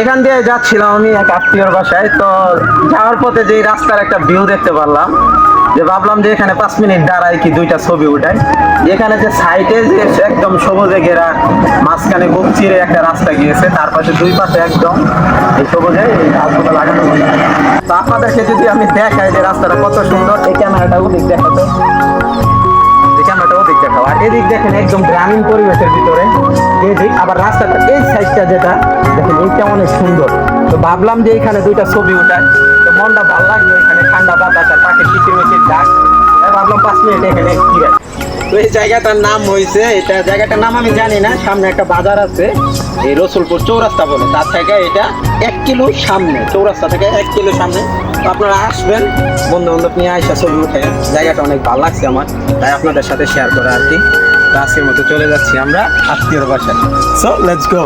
এখান দিয়ে যাচ্ছিলাম আমি এক আত্মীয়র বাসায়। তো যাওয়ার পথে যে রাস্তার একটা ভিউ দেখতে পারলাম, যে ভাবলাম যে এখানে পাঁচ মিনিট দাঁড়াই কি দুইটা ছবি উঠাই। এখানে যে সাইডে যে একদম সবুজে ঘেরা, মাঝখানে বুক চিরে একটা রাস্তা গিয়েছে, তার পাশে দুই পাশে একদম এই সবুজে গাছগুলো লাগানো আপনাদেরকে যদি আমি দেখাই যে রাস্তাটা কত সুন্দর, এই ক্যামেরাটা ওদিক দেখাতো। ওদিক দেখাও আর এদিক দেখেন একদম গ্রামীণ পরিবেশের ভিতরে। এদিক আবার রাস্তাটা, এই সাইডটা যেটা, দেখেন এইটা অনেক সুন্দর। তো ভাবলাম যে এখানে দুইটা ছবি উঠায় তো মনটা ভালো লাগল এখানে ঠান্ডা বাতাস আর পাখির কিচির মিচির ডাক। ভাবলাম পাঁচ মিনিট এখানে কি তো এই জায়গাটার নাম হয়েছে এটা জায়গাটার নাম আমি জানি না, সামনে একটা বাজার আছে, এই রসুলপুর চৌরাস্তা বলে। তার থেকে এটা এক কিলো সামনে, চৌরাস্তা থেকে এক কিলো সামনে। তো আপনারা আসবেন বন্ধু বান্ধব নিয়ে আসা ছবি উঠে জায়গাটা অনেক ভালো লাগছে আমার, তাই আপনাদের সাথে শেয়ার করা আর কি। আজকের মতো চলে যাচ্ছি আমরা আত্মীয়র বাসায়। So let's go